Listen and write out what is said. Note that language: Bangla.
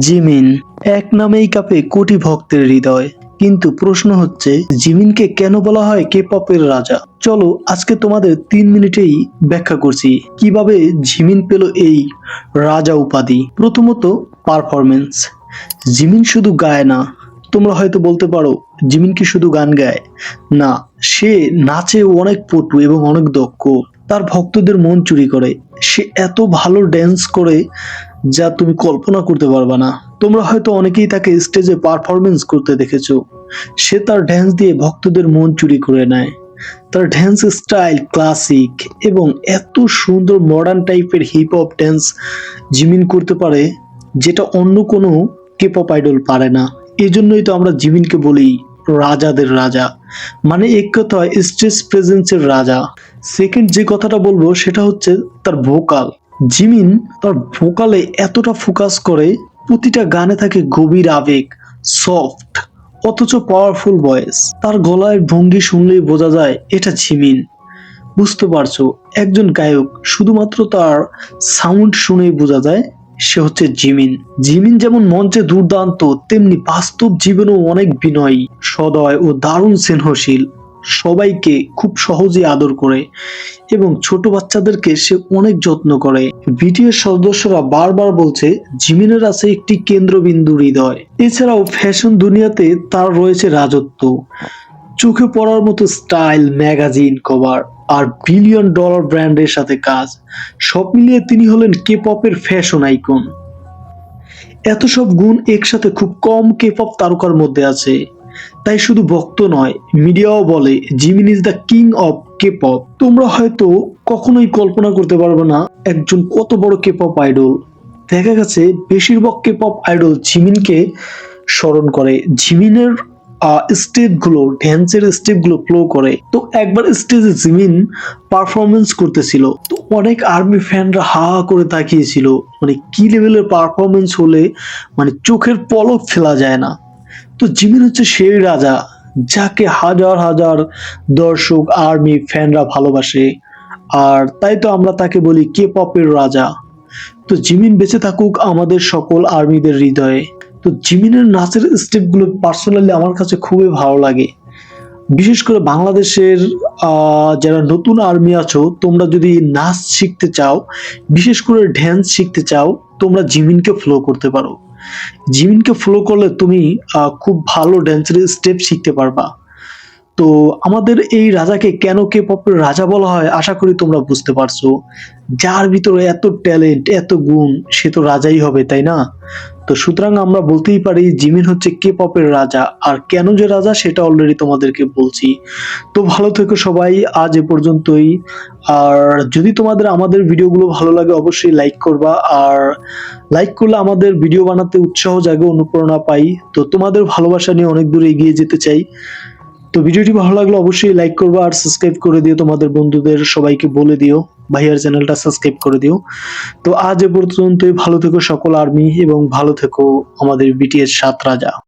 জিমিন। এক নামেই কাঁপে কোটি ভক্তের হৃদয়। কিন্তু প্রশ্ন হচ্ছে, জিমিনকে কেন বলা হয় কে পপের রাজা? চলো, আজকে তোমাদের তিন মিনিটেই ব্যাখ্যা করছি। কীভাবে জিমিন পেল এই রাজা উপাধি? প্রথমত পারফরমেন্স জিমিন শুধু গায় না। তোমরা হয়তো বলতে পারো, জিমিন কি শুধু গান গায়? না, সে নাচে অনেক পটু এবং অনেক দক্ষ। তার ভক্তদের মন চুরি করে। সে এত ভালো ড্যান্স করে যা তুমি কল্পনা করতে পারবে না। তোমরা হয়তো অনেকেই তাকে স্টেজে পারফরমেন্স করতে দেখেছ। সে তার ড্যান্স দিয়ে ভক্তদের মন চুরি করে নেয়। তার ড্যান্স স্টাইল ক্লাসিক এবং এত সুন্দর মডার্ন টাইপের হিপ হপ ড্যান্স জিমিন করতে পারে, যেটা অন্য কোনো কেপপ আইডল পারে না। এই জন্যই তো আমরা জিমিনকে বলি রাজাদের রাজা। মানে এক কথায় স্টেজ প্রেজেন্সের রাজা। সেকেন্ড যে কথাটা বলব, সেটা হচ্ছে তার ভোকাল জিমিন তার ভোকালে এতটা ফোকাস করে, প্রতিটা গানে থাকে গভীর আবেগ সফট অথচ পাওয়ারফুল ভয়েস তার গলায় ভঙ্গি শুনলেই বোঝা যায় এটা জিমিন। বুঝতে পারছ, একজন গায়ক শুধুমাত্র তার সাউন্ড শুনেই বোঝা যায় সে হচ্ছে জিমিন। জিমিন যেমন মঞ্চে দুর্দান্ত, তেমনি বাস্তব জীবনেও অনেক বিনয়ী, সদয় ও দারুণ স্নেহশীল। সবাইকে খুব সহজে আদর করে এবং ছোট বাচ্চাদেরকে সে অনেক যত্ন করে। বিটিএস সদস্যরা বারবার বলছে, জিমিনের আছে একটি কেন্দ্রবিন্দু হৃদয়। এছাড়াও ফ্যাশন দুনিয়াতে তার রয়েছে রাজত্ব। চোখে পড়ার মতো স্টাইল, ম্যাগাজিন, কভার আর বিলিয়ন ডলার ব্র্যান্ডের সাথে কাজ। সব মিলিয়ে তিনি হলেন কে পপের ফ্যাশন আইকন। এত সব গুণ একসাথে খুব কম কে পপ তারকার মধ্যে আছে। তাই শুধু ভক্ত নয়, মিডিয়াও বলে Jimin is the king of K pop তোমরা হয়তো কখনোই কল্পনা করতে পারবে না, একজন কত বড় কে পপ আইডল দেখা গেছে, বেশিরভাগ কে পপ আইডল জিমিনকে স্মরণ করে। জিমিনের স্টেপগুলো ড্যান্সের স্টেপগুলো প্লো করে। তো একবার স্টেজে জিমিন পারফরমেন্স করতেছিল। তো অনেক আর্মি ফ্যানরা হা হা করে তাকিয়েছিল। মানে কি লেভেলের পারফরমেন্স হলে মানে চোখের পলক ফেলা যায় না। তো জিমিন হচ্ছে সেই রাজা যাকে হাজার হাজার দর্শক আর্মি ফ্যানরা ভালোবাসে। আর তাই তো আমরা তাকে বলি কে পপের রাজা। তো জিমিন বেঁচে থাকুক আমাদের সকল আর্মিদের হৃদয়ে। তো জিমিনের নাচের স্টেপগুলো পার্সোনালি আমার কাছে খুবই ভালো লাগে। বিশেষ করে বাংলাদেশের যারা নতুন আর্মি আছো, তোমরা যদি নাচ শিখতে চাও, বিশেষ করে ড্যান্স শিখতে চাও, তোমরা জিমিনকে ফলো করতে পারো। জিমিনকে ফলো করলে তুমি খুব ভালো ড্যান্সের স্টেপ শিখতে পারবা। তো আমাদের এই রাজাকে কেন কে পপের রাজা বলা হয়, আশা করি তোমরা বুঝতে পারছ। যার ভিতরে এত ট্যালেন্ট এত গুণ, সে তো রাজাই হবে, তাই না? তো সুতরাং আমরা বলতেই পারি জিমিন হচ্ছে কে পপের রাজা। আর কেন যে রাজা সেটা অলরেডি তোমাদেরকে বলছি। তো ভালো থেকো সবাই, আজ এ পর্যন্তই। আর যদি তোমাদের আমাদের ভিডিওগুলো ভালো লাগে অবশ্যই লাইক করবা। আর লাইক করলে আমাদের ভিডিও বানাতে উৎসাহ জাগে, অনুপ্রেরণা পাই। তো তোমাদের ভালোবাসা নিয়ে অনেক দূরে এগিয়ে যেতে চাই। তো ভিডিওটি ভালো লাগলে অবশ্যই লাইক করবা আর সাবস্ক্রাইব করে দিও। তোমাদের বন্ধুদের সবাইকে বলে দিও। ভাইয়ার চ্যানেলটা সাবস্ক্রাইব করে দিও। তো আজ এ পর্যন্তই। ভালো থেকো সকল আর্মি এবং ভালো থেকো আমাদের বিটিএস সাত রাজা।